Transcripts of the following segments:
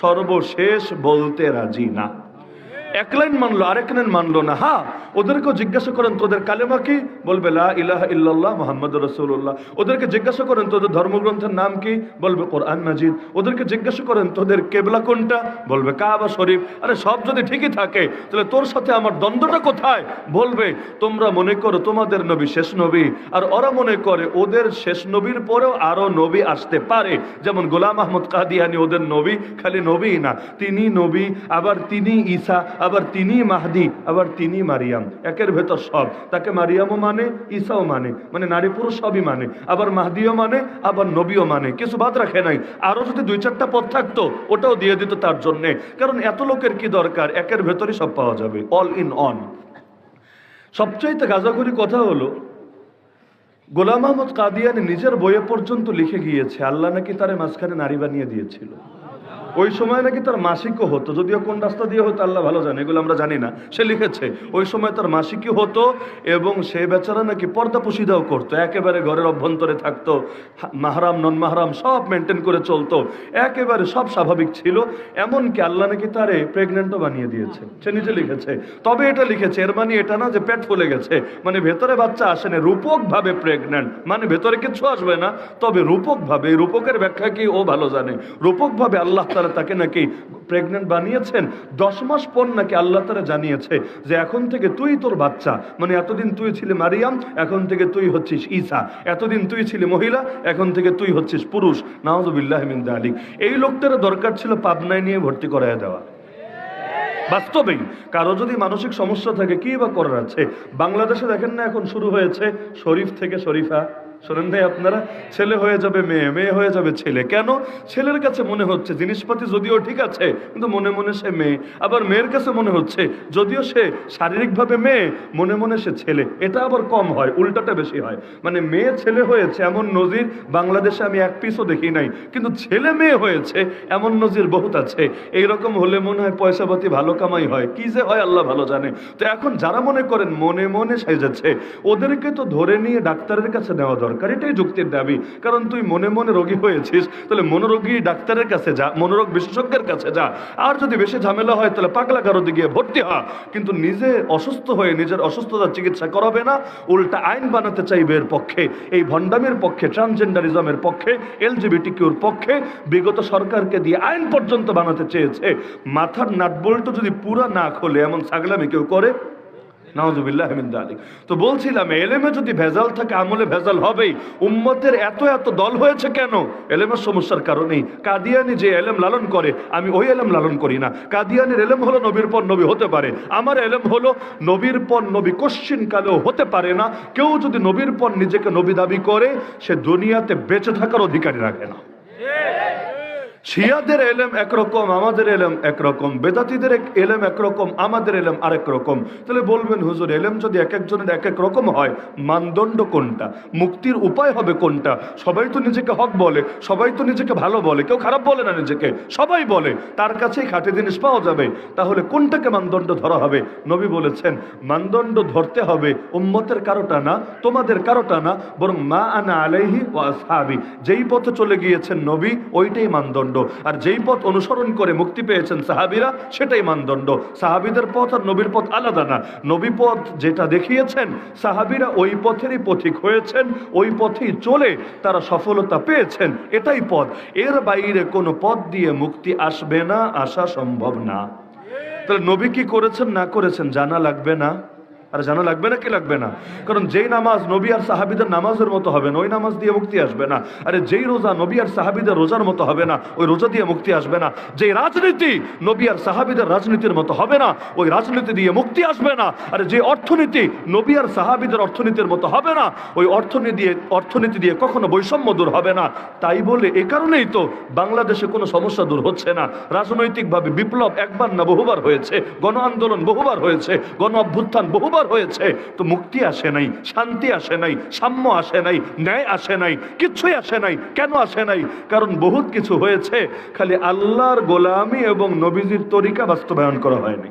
সর্বশেষ বলতে রাজি না। এক লাইন মানলো, আরেক লাইন মানলো না। হ্যাঁ ওদেরকেও জিজ্ঞাসা করেন, তোদের কালেমা কি? বলবে, লা ইলাহা ইল্লাল্লাহ মোহাম্মদ রসুল্লাহ ওদেরকে জিজ্ঞাসা করেন, তোদের ধর্মগ্রন্থের নাম কি? বলবে, কোরআন মাজিদ। ওদেরকে জিজ্ঞাসা করেন, তোদের কেবলা কোনটা? বলবে, কাবা শরীফ। আরে, সব যদি ঠিকই থাকে, তাহলে তোর সাথে আমার দ্বন্দ্বটা কোথায়? বলবে, তোমরা মনে করো তোমাদের নবী শেষ নবী, আর ওরা মনে করে ওদের শেষ নবীর পরেও আরও নবী আসতে পারে। যেমন গোলাম আহমদ কাদিয়ানি ওদের নবী, খালি নবী না, তিনি নবী, আবার তিনি ঈসা আবার তিনি মাহদি, আবার তিনি মারিয়াম। একের ভেতর সব। তাকে মারিয়ামও মানে ঈসাও মানে মানে নারী পুরুষ সবই মানে। আবার মাহদিও মানে আবার নবীও মানে। কিছু বাদ রাখে নাই। আরও যদি দুই চারটা পথ থাকতো, ওটাও দিয়ে দিত তার জন্যে। কারণ এত লোকের কি দরকার? একের ভেতরই সব পাওয়া যাবে। অল ইন অন সবচাইতে গাজাগুরি কথা হলো, গোলাম আহমদ কাদিয়ানি নিজের বইয়ে পর্যন্ত লিখে গিয়েছে, আল্লাহ নাকি তারে মাঝখানে নারী বানিয়ে দিয়েছিল। ওই সময় নাকি তার মাসিকও হতো, যদিও কোন রাস্তা দিয়ে হতো আল্লাহ ভালো জানে, এগুলো আমরা জানি না। সে লিখেছে, ওই সময় তার মাসিকই হতো এবং সে বেচারা নাকি পর্দা পুশিদাও করতো, একেবারে ঘরের অভ্যন্তরে থাকতো মাহরাম নন মাহরাম সব মেনটেন করে চলতো, একেবারে সব স্বাভাবিক ছিল, এমনকি আল্লাহ নাকি তারে প্রেগনেন্টও বানিয়ে দিয়েছে। সে নিজে লিখেছে, তবে এটা লিখেছে, এর মানে এটা না যে পেট ফুলে গেছে মানে ভেতরে বাচ্চা আসে না রূপক ভাবে প্রেগনেন্ট মানে ভেতরে কিছু আসবে না, তবে রূপক ভাবে রূপকের ব্যাখ্যা কি ও ভালো জানে রূপক ভাবে আল্লাহ তারা তাকে নাকি প্রেগনেন্ট বানিয়েছেন, দশ মাস পর নাকি আল্লাহ তারা জানিয়েছে যে এখন থেকে তুই তোর বাচ্চা। মানে এতদিন তুই ছিলে মারিয়াম, এখন থেকে তুই হচ্ছিস ঈসা। এতদিন তুই ছিলে মহিলা, এখন থেকে তুই হচ্ছিস পুরুষ। নাহজুবিল্লাহ মিন আলিক এই লোকটার দরকার ছিল পাবনায় নিয়ে ভর্তি করায় দেওয়া। বাস্তবেই, কারও যদি মানসিক সমস্যা থাকে, কি বা করার আছে? বাংলাদেশে দেখেন না এখন শুরু হয়েছে শরীফ থেকে শরীফা। শোনেন ভাই, আপনারা ছেলে হয়ে যাবে মেয়ে মেয়ে হয়ে যাবে ছেলে। কেন? ছেলের কাছে মনে হচ্ছে, জিনিসপাতি যদিও ঠিক আছে, কিন্তু মনে মনে সে মেয়ে। আবার মেয়ের কাছে মনে হচ্ছে, যদিও সে শারীরিকভাবে মেয়ে, মনে মনে সে ছেলে। এটা আবার কম হয়, উল্টাটা বেশি হয়। মানে মেয়ে ছেলে হয়েছে এমন নজির, বাংলাদেশে আমি এক পিসও দেখি নাই। কিন্তু ছেলে মেয়ে হয়েছে এমন নজির বহুত আছে। এইরকম হলে মনে হয় পয়সাপাতি ভালো কামাই হয়। কি যে হয়, আল্লাহ ভালো জানে। তো এখন যারা মনে করেন, মনে মনে সেজেছে, ওদেরকে তো ধরে নিয়ে ডাক্তারের কাছে নেওয়া দরকার। এটাই যুক্তির দাবি। কারণ তুই মনে মনে রোগী হয়েছিস, তাহলে মনোরোগী ডাক্তারের কাছে যা, মনোরোগ বিশেষজ্ঞের কাছে যা। আর যদি বেশি ঝামেলা হয়, তাহলে পাগলা কারোতে গিয়ে ভর্তি হ। কিন্তু নিজে অসুস্থ হয়ে নিজের অসুস্থতার চিকিৎসা করাবে না, উল্টা আইন বানাতে চাইবে এর পক্ষে। এই ভণ্ডামের পক্ষে, ট্রান্সজেন্ডারিজমের পক্ষে এলজিবিটি কিউর পক্ষে, বিগত সরকারকে দিয়ে আইন পর্যন্ত বানাতে চেয়েছে। মাথার নাটবল্টু যদি পুরা না খোলে, এমন ছাগলামি কেউ করে? যালিক। তো বলছিলাম, এলেমে যদি ভেজাল থাকে, আমলে ভেজাল হবেই। উম্মতের এত এত দল হয়েছে কেন? এলেমের সমস্যার কারণেই। কাদিয়ানি যে এলেম লালন করে, আমি ওই এলেম লালন করি না। কাদিয়ানির এলেম হলো নবীর পর নবী হতে পারে। আমার এলেম হলো নবীর পর নবী কশ্চিন কালেও হতে পারে না। কেউ যদি নবীর পর নিজেকে নবী দাবি করে, সে দুনিয়াতে বেঁচে থাকার অধিকারী রাখে না। শিয়াদের এলেম একরকম, আমাদের এলেম একরকম, বেদাতিদের এলেম একরকম, আমাদের এলেম আরেক রকম। তাহলে বলবেন, হুজুর, এলেম যদি এক একজনের এক এক রকম হয়, মানদণ্ড কোনটা? মুক্তির উপায় হবে কোনটা? সবাই তো নিজেকে হক বলে, সবাই তো নিজেকে ভালো বলে, কেউ খারাপ বলে না নিজেকে, সবাই বলে, তার কাছেই খাঁটি জিনিস পাওয়া যাবে। তাহলে কোনটাকে মানদণ্ড ধরা হবে? নবী বলেছেন, মানদণ্ড ধরতে হবে উম্মতের কারোটা না, তোমাদের কারোটা না, বরং মা আনা আলাইহি ও আসহাবি। যেই পথে চলে গিয়েছেন নবী, ওইটাই মানদণ্ড। আর যেই পথ অনুসরণ করে মুক্তি পেয়েছেন সাহাবিরা, সেটাই মানদণ্ড। সাহাবিদের পথ আর নবীর পথ আলাদা না। নবী পথ যেটা দেখিয়েছেন, সাহাবিরা ওই পথেরই পথিক হয়েছেন, ওই পথেই চলে তারা সফলতা পেয়েছেন। এটাই পথ। এর বাইরে কোনো পথ দিয়ে মুক্তি আসবে না, আসা সম্ভব না। তাহলে নবী কি করেছেন, না করেছেন জানা লাগবে না? আর জানা লাগবে না কি লাগবে না? কারণ যেই নামাজ নবী আর সাহাবিদের নামাজের মতো হবে না, ওই নামাজ দিয়ে মুক্তি আসবে না। আরে যেই রোজা নবী আর সাহাবিদের রোজার মতো হবে না, ওই রোজা দিয়ে মুক্তি আসবে না। যেই রাজনীতি নবী আর সাহাবিদের রাজনীতির মতো হবে না, ওই রাজনীতি দিয়ে মুক্তি আসবে না। আরে যে অর্থনীতি নবী আর সাহাবিদের অর্থনীতির মতো হবে না, ওই অর্থনীতি দিয়ে অর্থনীতি দিয়ে কখনো বৈষম্য দূর হবে না। তাই বলে এ কারণেই তো বাংলাদেশে কোনো সমস্যা দূর হচ্ছে না। রাজনৈতিকভাবে বিপ্লব একবার না বহুবার হয়েছে, গণ আন্দোলন বহুবার হয়েছে, গণ অভ্যুত্থান বহুবার হয়েছে। তো মুক্তি আসে নাই, শান্তি আসে নাই, সাম্য আসে নাই, ন্যায় আসে নাই কিছুই আসে নাই। কেন আসে নাই? কারণ বহুত কিছু হয়েছে, খালি আল্লাহর গোলামি এবং নবীজির তরিকা বাস্তবায়ন করা হয়নি।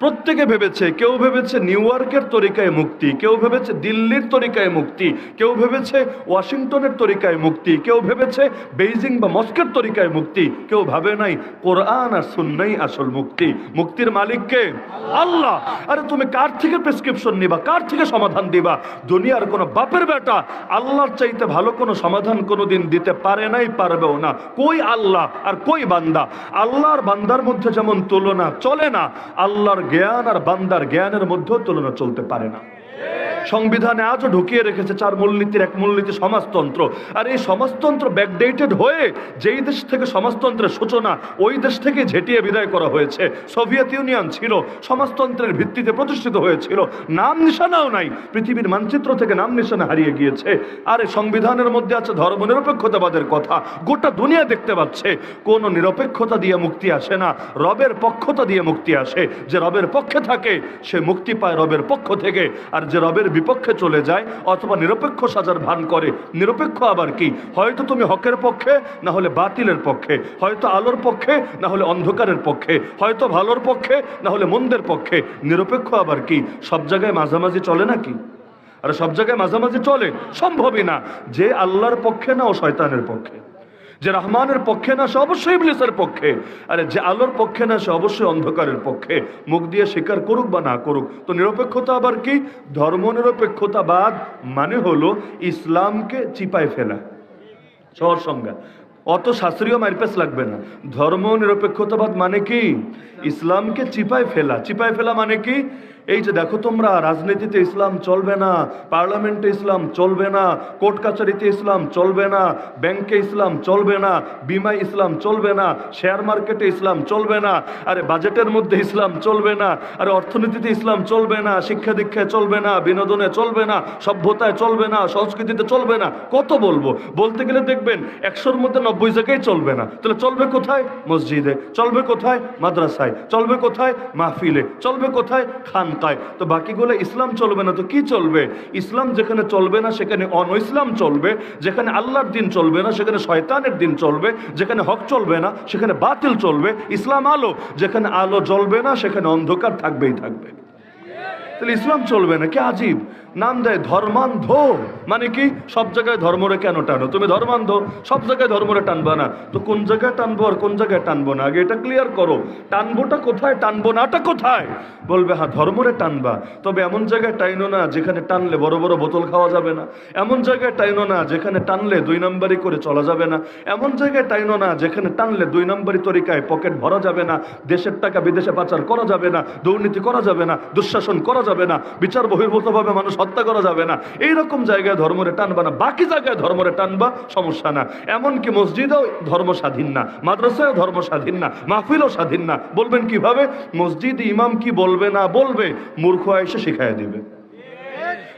প্রত্যেকে ভেবেছে, কেউ ভেবেছে নিউ ইয়র্কের তরিকায় মুক্তি, কেউ ভেবেছে দিল্লির তরিকায় মুক্তি, কেউ ভেবেছে ওয়াশিংটনের তরিকায় মুক্তি, কেউ ভেবেছে বেইজিং বা মস্কের তরিকায় মুক্তি, কেউ ভাবে নাই কোরআন আর সুন্নাই আসল মুক্তি। মুক্তির মালিককে আল্লাহ। আরে তুমি কার থেকে প্রেসক্রিপশন নিবা? কার থেকে সমাধান দিবা? দুনিয়ার কোনো বাপের বেটা আল্লাহর চাইতে ভালো কোনো সমাধান কোনোদিন দিতে পারে নাই, পারবেও না। কই আল্লাহ আর কই বান্দা? আল্লাহর বান্দার মধ্যে যেমন তুলনা চলে না, আল্লাহর জ্ঞান আর বান্দার জ্ঞানের মধ্যেও তুলনা চলতে পারে না। সংবিধানে আজও ঢুকিয়ে রেখেছে চার মূলনীতির এক মূলনীতি সমাজতন্ত্র। আর এই সমাজতন্ত্র ব্যাকডেটেড হয়ে যেই দেশ থেকে সমাজতন্ত্রের সূচনা, ওই দেশ থেকে ঝেঁটিয়ে বিদায় করা হয়েছে। সোভিয়েত ইউনিয়ন ছিল, সমাজতন্ত্রের ভিত্তিতে প্রতিষ্ঠিত হয়েছিল। নাম নিশানাও নাই, পৃথিবীর মানচিত্র থেকে নাম নিশানা হারিয়ে গিয়েছে। আর এই সংবিধানের মধ্যে আছে ধর্ম নিরপেক্ষতাবাদের কথা। গোটা দুনিয়া দেখতে পাচ্ছে, কোন নিরপেক্ষতা দিয়ে মুক্তি আসে না, রবের পক্ষতা দিয়ে মুক্তি আসে। যে রবের পক্ষে থাকে, সে মুক্তি পায় রবের পক্ষ থেকে। আর যে রবের বিপক্ষে চলে যায় অথবা নিরপেক্ষ সাজার ভান করে। নিরপেক্ষ আবার কি? হয়তো তুমি হকের পক্ষে, না হলে বাতিলের পক্ষে। হয়তো আলোর পক্ষে, না হলে অন্ধকারের পক্ষে। হয়তো ভালোর পক্ষে, না হলে মন্দের পক্ষে। নিরপেক্ষ আবার কি? সব জায়গায় মাঝামাঝি চলে নাকি? আর সব জায়গায় মাঝামাঝি চলে? সম্ভবই না। যে আল্লাহর পক্ষে না ও শয়তানের পক্ষে। যে রহমানের পক্ষে না, সে অবশ্যই ইবলিসের পক্ষে। আরে যে আলোর পক্ষে না, সে অবশ্যই অন্ধকারের পক্ষে। মুখ দিয়ে স্বীকার করুক বা না করুক, তো নিরপেক্ষতা আবার কি? ধর্ম নিরপেক্ষতাবাদ মানে হলো ইসলামকে চিপায় ফেলা। সহজ সংজ্ঞা। অত শাস্ত্রীয় মারপেস লাগবে না। ধর্ম নিরপেক্ষতাবাদ মানে কি? ইসলামকে চিপায় ফেলা। চিপায় ফেলা মানে কি? এই যে দেখো তোমরা রাজনীতিতে ইসলাম চলবে না পার্লামেন্টে ইসলাম চলবে না কোর্ট কাছারিতে ইসলাম চলবে না ব্যাংকে ইসলাম চলবে না বিমায় ইসলাম চলবে না শেয়ার মার্কেটে ইসলাম চলবে না আরে বাজেটের মধ্যে ইসলাম চলবে না আরে অর্থনীতিতে ইসলাম চলবে না শিক্ষা দীক্ষায় চলবে না বিনোদনে চলবে না সভ্যতায় চলবে না সংস্কৃতিতে চলবে না কত বলব বলতে গেলে দেখবেন একশোর মধ্যে নব্বই জায়গায় চলবে না তাহলে চলবে কোথায় মসজিদে চলবে কোথায় মাদ্রাসায় চলবে কোথায় মাহফিলে চলবে কোথায় খানকায় তো বাকিগুলো ইসলাম চলবে না, তো কি চলবে? ইসলাম যেখানে চলবে না, সেখানে অন ইসলাম চলবে। যেখানে আল্লাহর দিন চলবে না, সেখানে শয়তানের দিন চলবে। যেখানে হক চলবে না, সেখানে বাতিল চলবে। ইসলাম আলো, যেখানে আলো জ্বলবে না, সেখানে অন্ধকার থাকবেই থাকবে। তাহলে ইসলাম চলবে না, কি আজীব? নাম দেয় ধর্মান্ধ। মানে কি? সব জায়গায় ধর্মরে কেন টানো? তুমি ধর্মান্ধ, সব জায়গায় ধর্মরে টানবা না। তো কোন জায়গায় টানবো আর কোন জায়গায় টানবো না? আগে এটা ক্লিয়ার করো। টানবোটা কোথায়, টানবো নাটা কোথায়? বলবে হ্যাঁ ধর্মরে টানবা। তবে এমন জায়গায় টাইনো না যেখানে টানলে বড় বড় বোতল খাওয়া যাবে না। এমন জায়গায় টাইনো না যেখানে টানলে দুই নম্বরই করে চলা যাবে না। এমন জায়গায় টাইনো না যেখানে টানলে দুই নম্বরই তরিকায় পকেট ভরা যাবে না। দেশের টাকা বিদেশে পাচার করা যাবে না। দুর্নীতি করা যাবে না। দুঃশাসন করা যাবে না। বিচার বহির্ভূতভাবে মানুষ হত্যা করা যাবে না। এইরকম জায়গায় ধর্মরে টানবা না। বাকি জায়গায় ধর্মরে টানবা, সমস্যা না। এমনকি মসজিদেও ধর্ম স্বাধীন না। মাদ্রাসায়ও ধর্ম স্বাধীন না। মাহফিলও স্বাধীন না। বলবেন কীভাবে? মসজিদ ইমাম কি বলবে না বলবে? মূর্খ এসে শিখাই দিবে।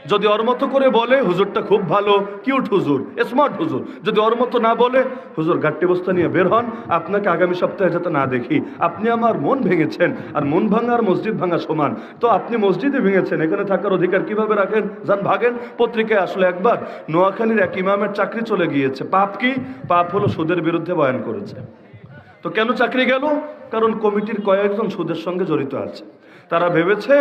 যদি ওর মতো করে বলে, হুজুরটা খুব ভালো, কিউট হুজুর স্মার্ট হুজুর। যদি ওর মতো না বলে, হুজুর গাট্টি বস্তা নিয়ে বের হন, আপনাকে আগামী সপ্তাহে যাতে না দেখি। আপনি আমার মন ভেঙেছেন, আর মন ভাঙা আর মসজিদ ভাঙা সমান। তো আপনি মসজিদে ভেঙেছেন, এখানে থাকার অধিকার কীভাবে রাখেন? যান, ভাগেন। পত্রিকায় আসলে একবার, নোয়াখালীর এক ইমামের চাকরি চলে গিয়েছে। পাপ কি? পাপ হলো সুদের বিরুদ্ধে বয়ান করেছে। তো কেন চাকরি গেল? কারণ কমিটির কয়েকজন সুদের সঙ্গে জড়িত আছে। তারা ভেবেছে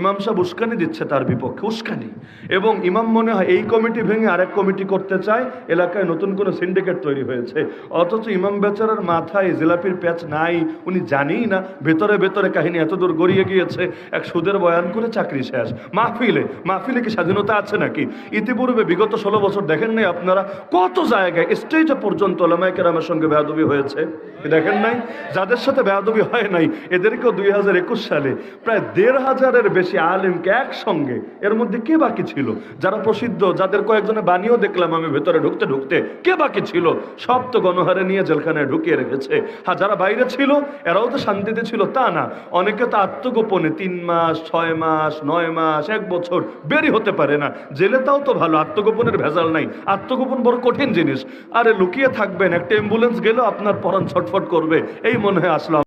ইমাম সাহেব উস্কানি দিচ্ছে তার বিপক্ষে, উস্কানি। এবং ইমাম মনে হয় এই কমিটি ভেঙে আরেক কমিটি করতে চায়, এলাকায় নতুন কোনো সিন্ডিকেট তৈরি হয়েছে। অথচ ইমাম বেচারার মাথায় জিলাপির প্যাচ নাই, উনি জানেই না, ভেতরে ভেতরে কাহিনী এত দূর গড়িয়ে গিয়েছে, এক সুদের বয়ান করে চাকরি শেষ। মাহফিলে মাহফিলে কি স্বাধীনতা আছে নাকি? ইতিপূর্বে বিগত ষোলো বছর দেখেন নাই আপনারা কত জায়গায় স্টেজে পর্যন্ত ওলামাইকেরামের সঙ্গে বেয়াদবি হয়েছে? দেখেন নাই? যাদের সাথে বেয়াদবি হয় নাই, এদেরকেও দুই হাজার একুশ সালে প্রায় দেড় হাজারের বেশি আলিমকে একসঙ্গে। এর মধ্যে কে বাকি ছিল? যারা প্রসিদ্ধ, যাদের কয়েকজনে বানিয়েও দেখলাম আমি ভেতরে ঢুকতে ঢুকতে, কে বাকি ছিল? সব তো গণহারে নিয়ে জেলখানায় ঢুকিয়ে রেখেছে। হ্যাঁ যারা বাইরে ছিল, এরাও তো শান্তিতে ছিল, তা না। অনেকে তো আত্মগোপনে তিন মাস, ছয় মাস, নয় মাস, এক বছর বেরি হতে পারে না। জেলে তাও তো ভালো, আত্মগোপনের ভেজাল নাই। আত্মগোপন বড় কঠিন জিনিস। আরে লুকিয়ে থাকবেন, একটা অ্যাম্বুলেন্স গেলেও আপনার পরাণ ছটফট করবে। এই মনে হয় আসলো